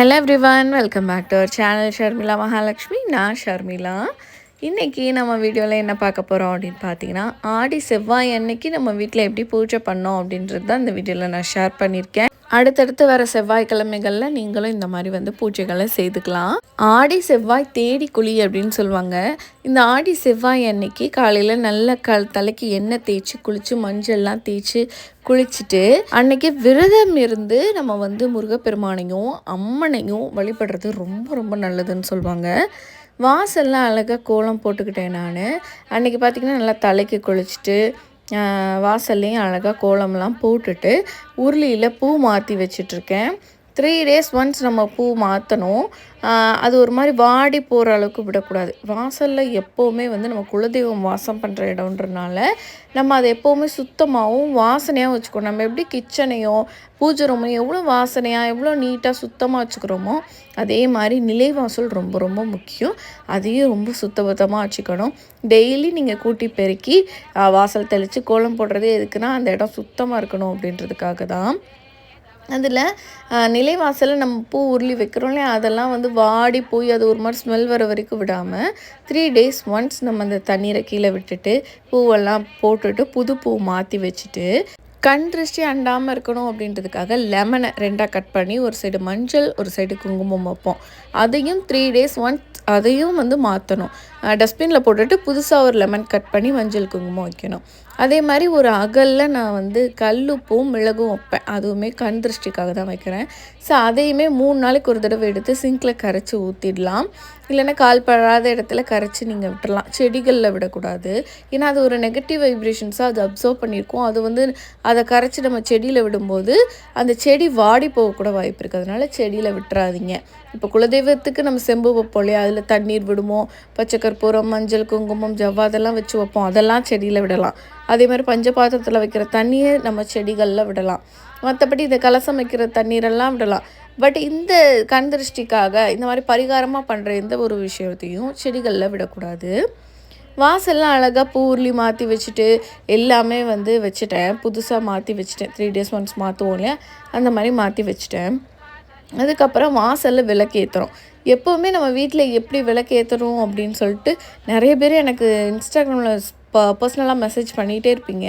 Hello everyone welcome back to our channel Sharmila Mahalakshmi நான் ஷர்மிளா இன்றைக்கி நம்ம வீடியோவில் என்ன பார்க்க போகிறோம் அப்படின்னு பார்த்தீங்கன்னா ஆடி செவ்வாய் அன்னைக்கு நம்ம வீட்டில் எப்படி பூஜை பண்ணோம் அப்படின்றது தான் இந்த வீடியோவில் நான் ஷேர் பண்ணியிருக்கேன். அடுத்தடுத்து வர செவ்வாய்க்கிழமைகளில் நீங்களும் இந்த மாதிரி வந்து பூஜைகளை செய்துக்கலாம். ஆடி செவ்வாய் தேடி குழி அப்படின்னு சொல்லுவாங்க. இந்த ஆடி செவ்வாய் அன்னைக்கு காலையில் நல்ல க தலைக்கு எண்ணெய் தேய்ச்சி குளித்து மஞ்சள்லாம் தேய்ச்சி குளிச்சுட்டு அன்னைக்கு விரதம் இருந்து நம்ம வந்து முருகப்பெருமானையும் அம்மனையும் வழிபடுறது ரொம்ப ரொம்ப நல்லதுன்னு சொல்லுவாங்க. வாசல்லாம் அழகாக கோலம் போட்டுக்கிட்டேன் நான். அன்றைக்கி பார்த்திங்கன்னா நல்லா தலைக்கு குளிச்சுட்டு வாசல்லையும் அழகாக கோலம்லாம் போட்டுட்டு உருளியில் பூ மாற்றி வச்சிட்ருக்கேன். த்ரீ டேஸ் ஒன்ஸ் நம்ம பூ மாற்றணும் அது ஒரு மாதிரி வாடி போகிற அளவுக்கு விடக்கூடாது. வாசலில் எப்போவுமே வந்து நம்ம குலதெய்வம் வாசம் பண்ணுற இடம்ன்றனால நம்ம அதை எப்போவுமே சுத்தமாகவும் வாசனையாக வச்சுக்கணும். நம்ம எப்படி கிச்சனையோ பூஜை ரூமையும் எவ்வளோ வாசனையாக எவ்வளோ நீட்டாக சுத்தமாக வச்சுக்கிறோமோ அதே மாதிரி நிலைவாசல் ரொம்ப ரொம்ப முக்கியம். அதையும் ரொம்ப சுத்தபத்தமாக வச்சுக்கணும். டெய்லி நீங்கள் கூட்டி பெருக்கி வாசல் தெளித்து கோலம் போடுறதே எதுக்குன்னா அந்த இடம் சுத்தமாக இருக்கணும் அப்படின்றதுக்காக தான். அதில் நிலைவாசலில் நம்ம பூ உருளி வைக்கிறோம் இல்லையா? அதெல்லாம் வந்து வாடி போய் அது ஒரு மாதிரி ஸ்மெல் வர வரைக்கும் விடாமல் த்ரீ டேஸ் ஒன்ஸ் நம்ம அந்த தண்ணீரை கீழே விட்டுட்டு பூவெல்லாம் போட்டுட்டு புது பூ மாற்றி வச்சுட்டு கண் திருஷ்டி அண்டாமல் இருக்கணும் அப்படின்றதுக்காக லெமனை ரெண்டாக கட் பண்ணி ஒரு சைடு மஞ்சள் ஒரு சைடு குங்குமம் வைப்போம். அதையும் த்ரீ டேஸ் ஒன்ஸ் அதையும் வந்து மாற்றணும் டஸ்ட்பினில் போட்டுட்டு புதுசாக ஒரு லெமன் கட் பண்ணி மஞ்சள் குங்குமம் வைக்கணும். அதே மாதிரி ஒரு அகலில் நான் வந்து கல்லுப்பும் மிளகும் வைப்பேன். அதுவுமே கண் திருஷ்டிக்காக தான் வைக்கிறேன். ஸோ அதையுமே மூணு நாளைக்கு ஒரு தடவை எடுத்து சிங்கில் கரைச்சி ஊற்றிடலாம் இல்லைன்னா கால் படாத இடத்துல கரைச்சி நீங்கள் விட்டுடலாம். செடிகளில் விடக்கூடாது. ஏன்னா அது ஒரு நெகட்டிவ் வைப்ரேஷன்ஸாக அது அப்சர்வ் பண்ணியிருக்கோம். அது வந்து அதை கரைச்சி நம்ம செடியில் விடும்போது அந்த செடி வாடி போகக்கூட வாய்ப்பு இருக்குது அதனால் செடியில் விட்டுறாதீங்க. இப்போ குலதெய்வத்துக்கு நம்ம செம்பு வைப்போம் இல்லையா? அதில் தண்ணீர் விடுமோ? பச்சை கற்பூரம் மஞ்சள் குங்குமம் ஜவ்வா அதெல்லாம் வச்சு வைப்போம். அதெல்லாம் செடியில் விடலாம். அதே மாதிரி பஞ்ச பாத்திரத்தில் வைக்கிற தண்ணியை நம்ம செடிகளில் விடலாம். மற்றபடி இந்த கலசம் வைக்கிற தண்ணீரெல்லாம் விடலாம். பட் இந்த கண் திருஷ்டிக்காக இந்த மாதிரி பரிகாரமாக பண்ணுற எந்த ஒரு விஷயத்தையும் செடிகளில் விடக்கூடாது. வாசல்லாம் அழகாக பூ உருளி மாற்றி வச்சுட்டு எல்லாமே வந்து வச்சுட்டேன். புதுசாக மாற்றி வச்சுட்டேன். த்ரீ டேஸ் ஒன்ஸ் மாற்றுவோம் இல்லையா? அந்த மாதிரி மாற்றி வச்சுட்டேன். அதுக்கப்புறம் வாசலில் விளக்கு ஏற்றுறோம் எப்போவுமே நம்ம வீட்டில் எப்படி விளக்கு ஏற்றுறோம் அப்படின்னு சொல்லிட்டு நிறைய பேர் எனக்கு இன்ஸ்டாகிராமில் ப பர்சனலாக மெசேஜ் பண்ணிகிட்டே இருப்பீங்க.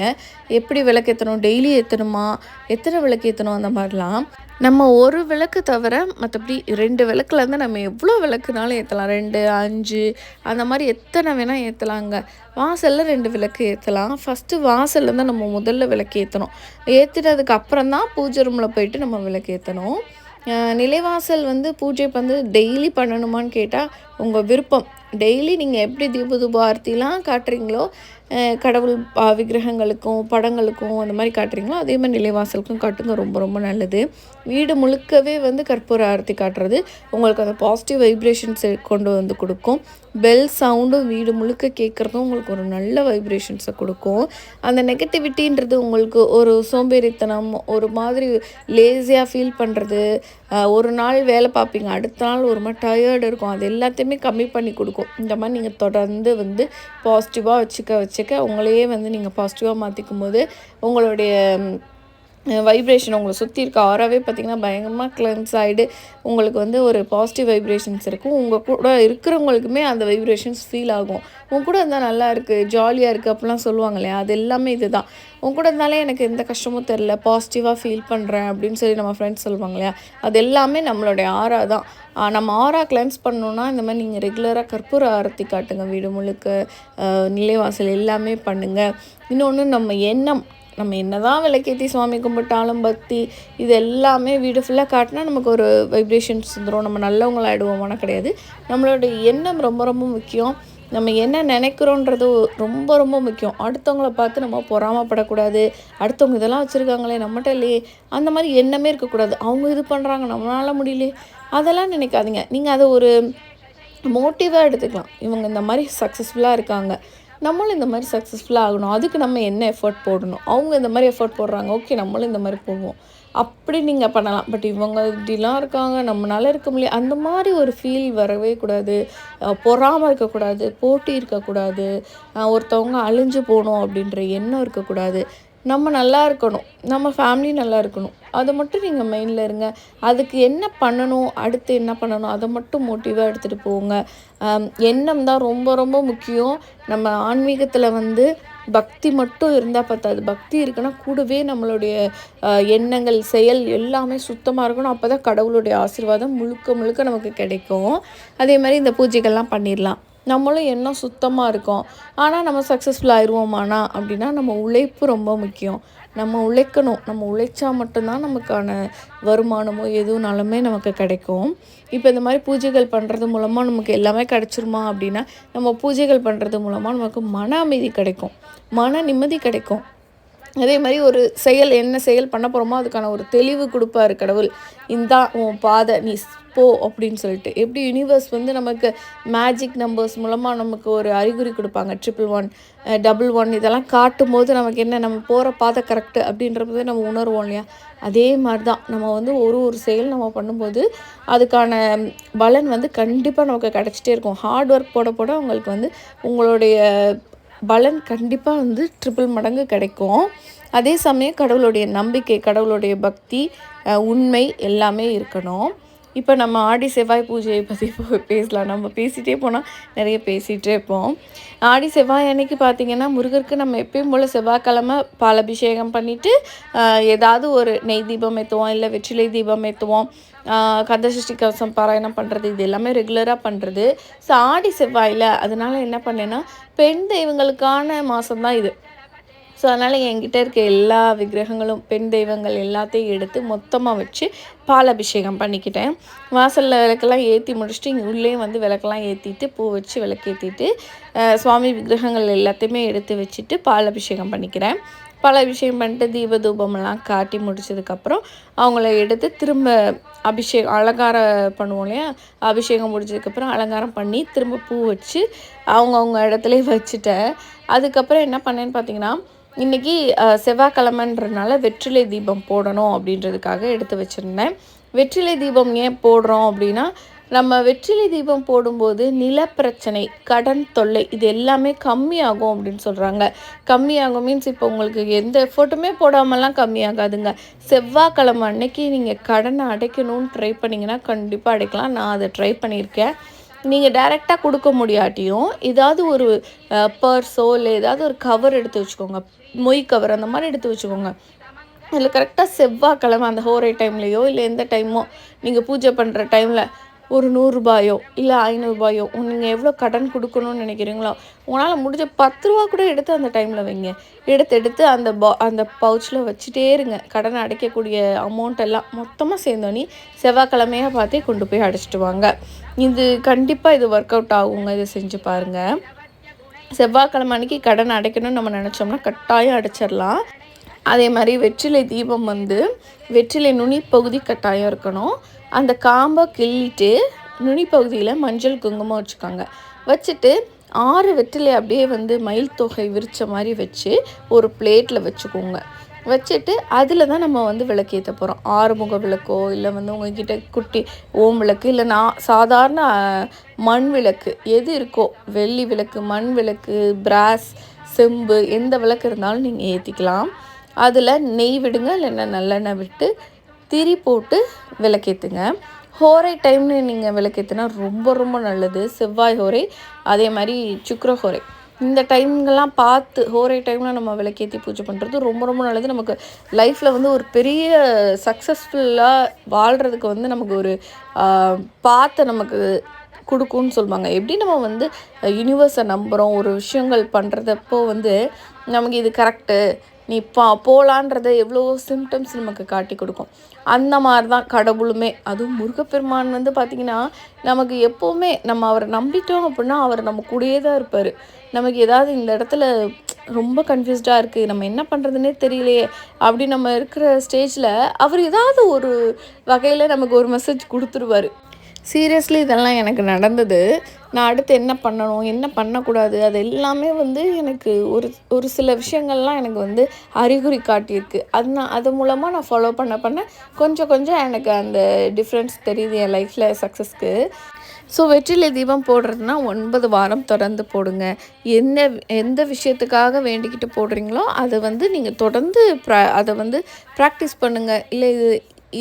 எப்படி விளக்கு ஏற்றணும் டெய்லி ஏற்றணுமா எத்தனை விளக்கு ஏற்றணும் அந்த மாதிரிலாம். நம்ம ஒரு விளக்கு தவிர மற்றபடி ரெண்டு விளக்குலேருந்து நம்ம எவ்வளோ விளக்குனாலும் ஏற்றலாம் ரெண்டு அஞ்சு அந்த மாதிரி எத்தனை வேணால் ஏற்றலாங்க வாசலில் ரெண்டு விளக்கு ஏற்றலாம் ஃபஸ்ட்டு வாசலில் தான் நம்ம முதல்ல விளக்கு ஏற்றணும் ஏற்றினதுக்கு அப்புறம் தான் பூஜை ரூமில் போயிட்டு நம்ம விளக்கு ஏற்றணும் நிலைவாசல் வந்து பூஜை வந்து டெய்லி பண்ணணுமான்னு கேட்டால் உங்கள் விருப்பம். டெய்லி நீங்கள் எப்படி தீப தூப ஆர்த்திலாம் காட்டுறீங்களோ கடவுள் விக்கிரகங்களுக்கும் படங்களுக்கும் அந்த மாதிரி காட்டுறீங்களோ அதே மாதிரி நிலைவாசலுக்கும் காட்டுங்க ரொம்ப ரொம்ப நல்லது. வீடு முழுக்கவே வந்து கற்பூர ஆரத்தி காட்டுறது உங்களுக்கு அந்த பாசிட்டிவ் வைப்ரேஷன்ஸ் கொண்டு வந்து கொடுக்கும். பெல் சவுண்டும் வீடு முழுக்க கேட்குறதும் உங்களுக்கு ஒரு நல்ல வைப்ரேஷன்ஸை கொடுக்கும். அந்த நெகட்டிவிட்டின்றது உங்களுக்கு ஒரு சோம்பேறித்தனம் ஒரு மாதிரி லேசியாக ஃபீல் பண்ணுறது ஒரு நாள் வேலை பார்ப்பீங்க அடுத்த நாள் ஒரு மாதிரி டயர்டு இருக்கும். அது எல்லாத்தையுமே கம்மி பண்ணி கொடுக்கும். இந்த மாதிரி நீங்கள் தொடர்ந்து வந்து பாசிட்டிவாக வச்சுக்க வச்சுக்க உங்களையே வந்து நீங்கள் பாசிட்டிவாக மாற்றிக்கும் போது உங்களுடைய வைப்ரேஷன் உங்களை சுற்றி இருக்க ஆறாவே பார்த்திங்கன்னா பயங்கரமாக கிளென்ஸ் ஆகிடு உங்களுக்கு வந்து ஒரு பாசிட்டிவ் வைப்ரேஷன்ஸ் இருக்கும். உங்கள் கூட இருக்கிறவங்களுக்குமே அந்த வைப்ரேஷன்ஸ் ஃபீல் ஆகும். உங்க கூட இருந்தால் நல்லா இருக்குது ஜாலியாக இருக்குது அப்படிலாம் சொல்லுவாங்க இல்லையா அது எல்லாமே இது தான் உங்க கூட இருந்தாலே எனக்கு எந்த கஷ்டமும் தெரில பாசிட்டிவாக ஃபீல் பண்ணுறேன் அப்படின்னு சொல்லி நம்ம ஃப்ரெண்ட்ஸ் சொல்லுவாங்க இல்லையா அது எல்லாமே நம்மளுடைய ஆறா தான். நம்ம ஆறா கிளென்ஸ் பண்ணணுன்னா இந்த மாதிரி நீங்கள் ரெகுலராக கற்பூர ஆரத்தி காட்டுங்க. வீடு முழுக்க நிலைவாசல் எல்லாமே பண்ணுங்கள் இன்னொன்று நம்ம எண்ணம். நம்ம என்ன தான் விளக்கேற்றி சுவாமி கும்பிட்டாலும் பக்தி இது எல்லாமே வீடு ஃபுல்லாக காட்டினா நமக்கு ஒரு வைப்ரேஷன்ஸ் வந்துடும் நம்ம நல்லவங்களாகிடுவோமான கிடையாது. நம்மளோட எண்ணம் ரொம்ப ரொம்ப முக்கியம். நம்ம என்ன நினைக்கிறோன்றது ரொம்ப ரொம்ப முக்கியம். அடுத்தவங்கள பார்த்து நம்ம பொறாமப்படக்கூடாது. அடுத்தவங்க இதெல்லாம் வச்சுருக்காங்களே நம்மகிட்ட இல்லையே. அந்த மாதிரி எண்ணமே இருக்கக்கூடாது. அவங்க இது பண்ணுறாங்க நம்மளால் முடியலையே. அதெல்லாம் நினைக்காதீங்க. நீங்கள் அதை ஒரு மோட்டிவாக எடுத்துக்கலாம். இவங்க இந்த மாதிரி சக்ஸஸ்ஃபுல்லாக இருக்காங்க. நம்மளும் இந்த மாதிரி சக்ஸஸ்ஃபுல்லாக ஆகணும். அதுக்கு நம்ம என்ன எஃபர்ட் போடணும்? அவங்க இந்த மாதிரி எஃபர்ட் போடுறாங்க. ஓகே நம்மளும் இந்த மாதிரி போடுவோம் அப்படி நீங்கள் பண்ணலாம். பட் இவங்க இப்படிலாம் இருக்காங்க. நம்மளால இருக்க முடியாது அந்த மாதிரி ஒரு ஃபீல் வரவே கூடாது. பொறாமல் இருக்கக்கூடாது. போட்டி இருக்கக்கூடாது. ஒருத்தவங்க அழிஞ்சு போகணும் அப்படின்ற எண்ணம் இருக்கக்கூடாது. நம்ம நல்லா இருக்கணும். நம்ம ஃபேமிலி நல்லா இருக்கணும். அதை மட்டும் நீங்கள் மைண்டில் இருங்க. அதுக்கு என்ன பண்ணணும்? அடுத்து என்ன பண்ணணும்? அதை மட்டும் மோட்டிவாக எடுத்துகிட்டு போங்க. எண்ணம் தான் ரொம்ப ரொம்ப முக்கியம். நம்ம ஆன்மீகத்தில் வந்து பக்தி மட்டும் இருந்தால் பத்தாது. பக்தி இருக்குன்னா கூடவே நம்மளுடைய எண்ணங்கள் செயல் எல்லாமே சுத்தமாக இருக்கணும். அப்போ தான் கடவுளுடைய ஆசீர்வாதம் முழுக்க முழுக்க நமக்கு கிடைக்கும். அதே மாதிரி இந்த பூஜைகள்லாம் பண்ணிடலாம். நம்மளும் எண்ணம் சுத்தமாக இருக்கும்? ஆனால் நம்ம சக்ஸஸ்ஃபுல் ஆயிடுவோமானா அப்படின்னா நம்ம உழைப்பு ரொம்ப முக்கியம். நம்ம உழைக்கணும். நம்ம உழைச்சா மட்டும்தான் நமக்கான வருமானமோ எதுனாலுமே நமக்கு கிடைக்கும். இப்போ இந்த மாதிரி பூஜைகள் பண்ணுறது மூலமாக நமக்கு எல்லாமே கிடச்சிருமா அப்படின்னா நம்ம பூஜைகள் பண்ணுறது மூலமாக நமக்கு மன அமைதி கிடைக்கும். மன நிம்மதி கிடைக்கும். அதே மாதிரி ஒரு செயல் என்ன செயல் பண்ண போகிறோமோ அதுக்கான ஒரு தெளிவு கொடுப்பாரு கடவுள். இந்தா உன் பாதை நீ போ அப்படின்னு சொல்லிட்டு. எப்படி யூனிவர்ஸ் வந்து நமக்கு மேஜிக் நம்பர்ஸ் மூலமாக நமக்கு ஒரு அறிகுறி கொடுப்பாங்க? ட்ரிபிள் ஒன் டபுள் ஒன் இதெல்லாம் காட்டும் போது நமக்கு என்ன நம்ம போகிற பாதை கரெக்டு அப்படின்றத நம்ம உணர்வோம் இல்லையா? அதே மாதிரி தான் நம்ம வந்து ஒரு ஒரு செயல் நம்ம பண்ணும்போது அதுக்கான பலன் வந்து கண்டிப்பாக நமக்கு கிடச்சிட்டே இருக்கும். ஹார்ட் ஒர்க் போட போட உங்களுக்கு வந்து உங்களுடைய பலன் கண்டிப்பாக வந்து ட்ரிபிள் மடங்கு கிடைக்கும். அதே சமயம் கடவுளுடைய நம்பிக்கை கடவுளுடைய பக்தி உண்மை எல்லாமே இருக்கணும். இப்போ நம்ம ஆடி செவ்வாய் பூஜையை பற்றி இப்போ பேசலாம். நம்ம பேசிகிட்டே போனால் நிறைய பேசிகிட்டே இருப்போம். ஆடி செவ்வாய் அன்னைக்கு பார்த்தீங்கன்னா முருகருக்கு நம்ம எப்பயும் போல் செவ்வாய்க்கிழமை பாலபிஷேகம் பண்ணிவிட்டு ஏதாவது ஒரு நெய் தீபம் ஏற்றுவோம் இல்லை வெற்றிலை தீபம் ஏற்றுவோம் கந்தசஷ்டி கவசம் பாராயணம் பண்ணுறது இது எல்லாமே ரெகுலராக பண்ணுறது ஸோ ஆடி செவ்வாயில் அதனால் என்ன பண்ணேன்னா பெண் தெய்வங்களுக்கான மாதம்தான் இது. ஸோ அதனால் என்கிட்ட இருக்க எல்லா விக்கிரகங்களும் பெண் தெய்வங்கள் எல்லாத்தையும் எடுத்து மொத்தமாக வச்சு பாலாபிஷேகம் பண்ணிக்கிட்டேன். வாசலில் விளக்கெல்லாம் ஏற்றி முடிச்சுட்டு இங்கே உள்ளே வந்து விளக்கெல்லாம் ஏற்றிட்டு பூ வச்சு விளக்கேற்றிட்டு சுவாமி விக்கிரகங்கள் எல்லாத்தையுமே எடுத்து வச்சுட்டு பாலாபிஷேகம் பண்ணிக்கிறேன். பாலாபிஷேகம் பண்ணிட்டு தீப தூபமெல்லாம் காட்டி முடிச்சதுக்கப்புறம் அவங்கள எடுத்து திரும்ப அபிஷேகம் அலங்காரம் பண்ணுவோம் இல்லையா? அபிஷேகம் முடிச்சதுக்கப்புறம் அலங்காரம் பண்ணி திரும்ப பூ வச்சு அவங்கவுங்க இடத்துல வச்சுட்டேன். அதுக்கப்புறம் என்ன பண்ணேன்னு பார்த்தீங்கன்னா இன்றைக்கி செவ்வாய்க்கிழமன்றனால வெற்றிலை தீபம் போடணும் அப்படின்றதுக்காக எடுத்து வச்சுருந்தேன். வெற்றிலை தீபம் ஏன் போடுறோம் அப்படின்னா நம்ம வெற்றிலை தீபம் போடும்போது நிலப்பிரச்சனை கடன் தொல்லை இது எல்லாமே கம்மியாகும் அப்படின்னு சொல்கிறாங்க கம்மியாகும் மீன்ஸ் இப்போ உங்களுக்கு எந்த எஃபர்ட்டுமே போடாமலாம் கம்மியாகாதுங்க. செவ்வாய்க்கிழமை அன்னைக்கு நீங்கள் கடனை அடைக்கணும்னு ட்ரை பண்ணிங்கன்னா கண்டிப்பாக அடைக்கலாம். நான் அதை ட்ரை பண்ணியிருக்கேன். நீங்கள் டைரெக்டாக கொடுக்க முடியாட்டியும் ஏதாவது ஒரு பர்ஸோ இல்லை ஏதாவது ஒரு கவர் எடுத்து வச்சுக்கோங்க. மொய் கவர் அந்த மாதிரி எடுத்து வச்சுக்கோங்க. அதில் கரெக்டாக செவ்வாய்க்கிழமை அந்த ஹோரை டைம்லேயோ இல்லை எந்த டைமோ நீங்கள் பூஜை பண்ணுற டைமில் ஒரு நூறுரூபாயோ இல்லை ஐநூறுரூபாயோ நீங்கள் எவ்வளோ கடன் கொடுக்கணும்னு நினைக்கிறீங்களோ உங்களால் முடிஞ்ச பத்து ரூபா கூட எடுத்து அந்த டைமில் வைங்க. எடுத்து எடுத்து அந்த பா அந்த பவுச்சில் வச்சுட்டே இருங்க. கடனை அடைக்கக்கூடிய அமௌண்ட் எல்லாம் மொத்தமாக சேர்ந்தோன்னே செவ்வாய்க்கிழமையாக பார்த்தே கொண்டு போய் அடைச்சிட்டு வாங்க. இது கண்டிப்பாக இது ஒர்க் அவுட் ஆகுங்க இதை செஞ்சு பாருங்கள் செவ்வாய்க்கிழமை அன்னைக்கு கடன் அடைக்கணும்னு நம்ம நினச்சோம்னா கட்டாயம் அடைச்சிடலாம் அதே மாதிரி வெற்றிலை தீபம் வந்து வெற்றிலை நுனி பகுதி கட்டாயம் இருக்கணும். அந்த காம்பை கிள்ளிட்டு நுனி பகுதியில் மஞ்சள் குங்குமம் வச்சுக்கோங்க. வச்சுட்டு ஆறு வெற்றிலை அப்படியே வந்து மயில் தொகை விரித்த மாதிரி வச்சு ஒரு பிளேட்டில் வச்சுக்கோங்க. வச்சுட்டு அதில் தான் நம்ம வந்து விளக்கேற்ற போகிறோம் ஆறுமுக விளக்கோ இல்லை வந்து உங்ககிட்ட குட்டி ஓம் விளக்கு இல்லை நான் சாதாரண மண் விளக்கு எது இருக்கோ வெள்ளி விளக்கு மண் விளக்கு பிராஸ் செம்பு எந்த விளக்கு இருந்தாலும் நீங்கள் ஏற்றிக்கலாம் அதில் நெய் விடுங்க இல்லைன்னா நல்லெண்ணெய் விட்டு திரி போட்டு விளக்கேற்றுங்க ஹோரை டைம்னு நீங்கள் விளக்கேற்றுனா ரொம்ப ரொம்ப நல்லது. செவ்வாய் ஹோரை அதே மாதிரி சுக்கர ஹோரை. இந்த டைம்லாம் பார்த்து ஹோரை டைமில் நம்ம விளக்கேற்றி பூஜை பண்ணுறது ரொம்ப ரொம்ப நல்லது. நமக்கு லைஃப்பில் வந்து ஒரு பெரிய சக்ஸஸ்ஃபுல்லாக வாழ்கிறதுக்கு வந்து நமக்கு ஒரு பார்த்து நமக்கு கொடுக்கும்னு சொல்லுவாங்க. எப்படி நம்ம வந்து யூனிவர்ஸை நம்புகிறோம் ஒரு விஷயங்கள் பண்ணுறதப்போ வந்து நமக்கு இது கரெக்டு நீ பா போகலான்றத எவ்வளோ சிம்டம்ஸ் நமக்கு காட்டி கொடுக்கும். அந்த மாதிரி தான் கடவுளுமே. அதுவும் முருகப்பெருமான் வந்து பார்த்திங்கன்னா நமக்கு எப்போவுமே நம்ம அவரை நம்பிட்டோம் அப்படின்னா அவர் நம்ம கூடயே தான் இருப்பார். நமக்கு ஏதாவது இந்த இடத்துல ரொம்ப கன்ஃபியூஸ்டாக இருக்குது நம்ம என்ன பண்ணுறதுனே தெரியலையே அப்படி நம்ம இருக்கிற ஸ்டேஜில் அவர் ஏதாவது ஒரு வகையில் நமக்கு ஒரு மெசேஜ் கொடுத்துருவாரு. சீரியஸ்லி இதெல்லாம் எனக்கு நடந்தது. நான் அடுத்து என்ன பண்ணணும் என்ன பண்ணக்கூடாது அது எல்லாமே வந்து எனக்கு ஒரு ஒரு சில விஷயங்கள்லாம் எனக்கு வந்து அறிகுறி காட்டியிருக்கு. அது நான் அது மூலமாக நான் ஃபாலோ பண்ண பண்ண கொஞ்சம் கொஞ்சம் எனக்கு அந்த டிஃப்ரென்ஸ் தெரியுது என் லைஃப்பில் சக்ஸஸ்க்கு ஸோ வெற்றிலை தீபம் போடுறதுனா ஒன்பது வாரம் தொடர்ந்து போடுங்க. என்ன எந்த விஷயத்துக்காக வேண்டிக்கிட்டு போடுறீங்களோ அதை வந்து நீங்கள் தொடர்ந்து ப்ரா அதை வந்து ப்ராக்டிஸ் பண்ணுங்கள் இல்லை இது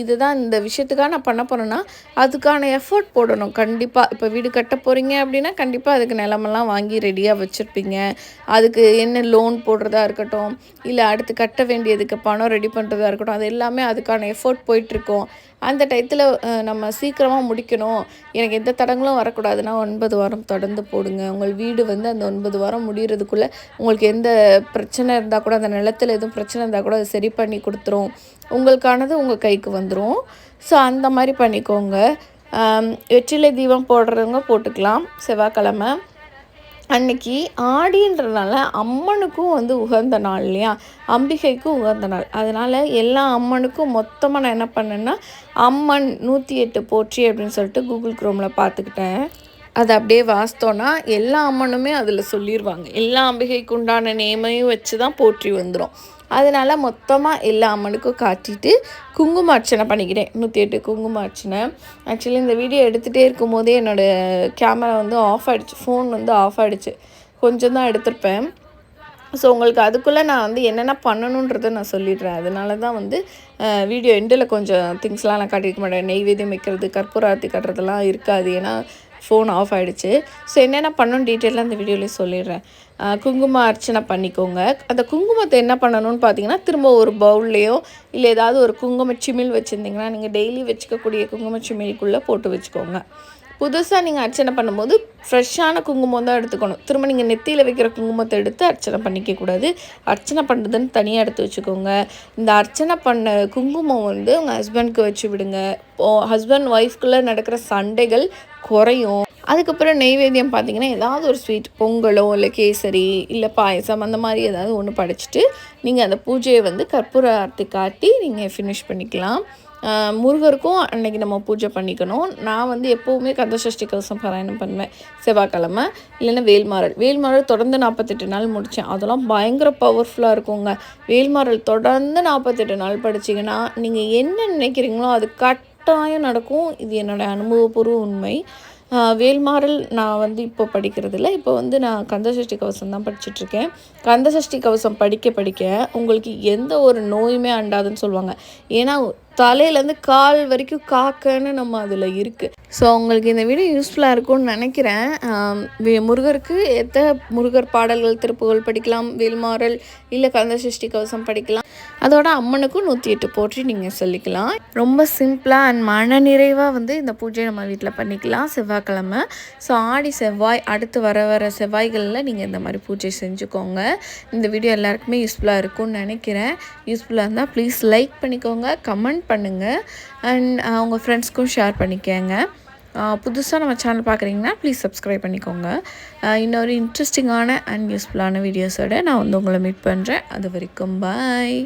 இதுதான் இந்த விஷயத்துக்காக நான் பண்ண போகிறேன்னா அதுக்கான எஃபர்ட் போடணும். கண்டிப்பாக இப்போ வீடு கட்ட போகிறீங்க அப்படின்னா கண்டிப்பாக அதுக்கு நிலமெல்லாம் வாங்கி ரெடியாக வச்சுருப்பீங்க. அதுக்கு என்ன லோன் போடுறதா இருக்கட்டும் இல்லை அடுத்து கட்ட வேண்டியதுக்கு பணம் ரெடி பண்ணுறதா இருக்கட்டும் அது எல்லாமே அதுக்கான எஃபர்ட் போயிட்டுருக்கோம் அந்த டயத்தில் நம்ம சீக்கிரமாக முடிக்கணும். எனக்கு எந்த தடங்களும் வரக்கூடாதுன்னா ஒன்பது வாரம் தொடர்ந்து போடுங்க. உங்கள் வீடு வந்து அந்த ஒன்பது வாரம் முடிகிறதுக்குள்ளே உங்களுக்கு எந்த பிரச்சனை இருந்தால் கூட அந்த நிலத்தில் எதுவும் பிரச்சனை இருந்தால் கூட அதை சரி பண்ணி கொடுத்துரும். உங்களுக்கானது உங்கள் கைக்கு வந்துடும் ஸோ அந்த மாதிரி பண்ணிக்கோங்க. வெற்றிலை தீபம் போடுறவங்க போட்டுக்கலாம். செவ்வாய்க்கிழமை. அன்னைக்கு ஆடின்றதுனால அம்மனுக்கும் வந்து உகந்த நாள் இல்லையா? அம்பிகைக்கும் உகந்த நாள். அதனால் எல்லா அம்மனுக்கும் மொத்தமாக நான் என்ன பண்ணேன்னா அம்மன் நூற்றி எட்டு போற்றி அப்படின்னு சொல்லிட்டு கூகுள் குரோமில் பார்த்துக்கிட்டேன். அதை அப்படியே வாசித்தோன்னா எல்லா அம்மனுமே அதில் சொல்லிடுவாங்க. எல்லா அம்பிகைக்கு உண்டான நேமையும் வச்சு தான் போற்றி வந்துடும் அதனால் மொத்தமாக எல்லா அம்மனுக்கும் காட்டிட்டு குங்கும அர்ச்சனை பண்ணிக்கிட்டேன் நூற்றி எட்டு குங்கும அர்ச்சனை. ஆக்சுவலி இந்த வீடியோ எடுத்துகிட்டே இருக்கும் போதே என்னோடய கேமரா வந்து ஆஃப் ஆகிடுச்சு ஃபோன் வந்து ஆஃப் ஆகிடுச்சு கொஞ்சம் தான் எடுத்திருப்பேன். ஸோ உங்களுக்கு அதுக்குள்ளே நான் வந்து என்னென்ன பண்ணணுன்றதை நான் சொல்லிடுறேன். அதனால தான் வந்து வீடியோ எண்டில் கொஞ்சம் திங்ஸ்லாம் நான் காட்டியிருக்க மாட்டேன். நெய்வேதியம் வைக்கிறது கற்பூராத்தி கட்டுறதெல்லாம் இருக்காது. ஏன்னா ஃபோன் ஆஃப் ஆகிடுச்சு ஸோ என்னென்ன பண்ணணும் டீட்டெயிலாக அந்த வீடியோவில் சொல்லிடுறேன். குங்கும அர்ச்சனை பண்ணிக்கோங்க. அந்த குங்குமத்தை என்ன பண்ணணும்னு பார்த்தீங்கன்னா திரும்ப ஒரு பவுல்லையோ இல்லை ஏதாவது ஒரு குங்கும சிமிழ் வச்சுருந்தீங்கன்னா நீங்கள் டெய்லி வச்சுக்கக்கூடிய குங்கும சிமிழிக்குள்ளே போட்டு வச்சுக்கோங்க. புதுசாக நீங்கள் அர்ச்சனை பண்ணும்போது ஃப்ரெஷ்ஷான குங்குமம் தான் எடுத்துக்கணும். திரும்ப நீங்கள் நெத்தியில் வைக்கிற குங்குமத்தை எடுத்து அர்ச்சனை பண்ணிக்கக்கூடாது அர்ச்சனை பண்ணுறதுன்னு தனியாக எடுத்து வச்சுக்கோங்க. இந்த அர்ச்சனை பண்ண குங்குமம் வந்து உங்கள் ஹஸ்பண்ட்க்கு வச்சு விடுங்க. ஹஸ்பண்ட் ஒய்ஃப்குள்ளே நடக்கிற சண்டைகள் குறையும். அதுக்கப்புறம் நெய்வேத்தியம் பார்த்தீங்கன்னா ஏதாவது ஒரு ஸ்வீட் பொங்கலோ இல்லை கேசரி இல்லை பாயசம் அந்த மாதிரி ஏதாவது ஒன்று படைச்சிட்டு நீங்கள் அந்த பூஜையை வந்து கற்பூர ஆர்த்தி காட்டி நீங்கள் ஃபினிஷ் பண்ணிக்கலாம். முருகருக்கும் அன்றைக்கி நம்ம பூஜை பண்ணிக்கணும். நான் வந்து எப்போவுமே கந்தசஷ்டி கவசம் பாராயணம் பண்ணுவேன். செவ்வாய்க்கிழமை. இல்லைன்னா வேல்மாறல். வேல்மாறல் தொடர்ந்து நாற்பத்தெட்டு நாள் முடித்தேன். அதெல்லாம் பயங்கர பவர்ஃபுல்லாக இருக்குங்க. வேல்மாறல் தொடர்ந்து நாற்பத்தெட்டு நாள் படிச்சிங்கன்னா நீங்கள் என்ன நினைக்கிறீங்களோ அது கட்டாயம் நடக்கும். இது என்னோடய அனுபவபூர்வ உண்மை. வேல்மாறல் நான் வந்து இப்போ படிக்கிறதில்ல. இப்போ வந்து நான் கந்தசஷ்டி கவசம் தான் படிச்சுட்ருக்கேன். கந்தசஷ்டி கவசம் படிக்க படிக்க உங்களுக்கு எந்த ஒரு நோயுமே அண்டாதுன்னு சொல்லுவாங்க. ஏன்னா தலையிலேருந்து கால் வரைக்கும் காக்கன்னு நம்ம அதில் இருக்குது ஸோ உங்களுக்கு இந்த வீடியோ யூஸ்ஃபுல்லாக இருக்கும்னு நினைக்கிறேன். முருகருக்கு எத்த முருகர் பாடல்கள் திருப்புகள் படிக்கலாம் வேல்மாறல் இல்லை கந்த சஷ்டி கவசம் படிக்கலாம். அதோட அம்மனுக்கும் நூற்றி எட்டு போற்றி நீங்கள் சொல்லிக்கலாம். ரொம்ப சிம்பிளாக அண்ட் மன நிறைவாக வந்து இந்த பூஜை நம்ம வீட்டில் பண்ணிக்கலாம் செவ்வாய்க்கிழமை. ஸோ ஆடி செவ்வாய் அடுத்து வர வர செவ்வாய்களில் நீங்கள் இந்த மாதிரி பூஜை செஞ்சுக்கோங்க. இந்த வீடியோ எல்லாருக்குமே யூஸ்ஃபுல்லாக இருக்கும்னு நினைக்கிறேன். யூஸ்ஃபுல்லாக இருந்தால் ப்ளீஸ் லைக் பண்ணிக்கோங்க கமெண்ட் பண்ணுங்கள் அண்ட் உங்கள் ஃப்ரெண்ட்ஸ்க்கும் ஷேர் பண்ணிக்கோங்க. புதுசாக நம்ம சேனல் பார்க்குறீங்கன்னா ப்ளீஸ் சப்ஸ்கிரைப் பண்ணிக்கோங்க. இன்னொரு இன்ட்ரெஸ்டிங்கான அண்ட் யூஸ்ஃபுல்லான வீடியோஸோடு நான் வந்து உங்களை மீட் பண்ணுறேன் அது வரைக்கும் பாய்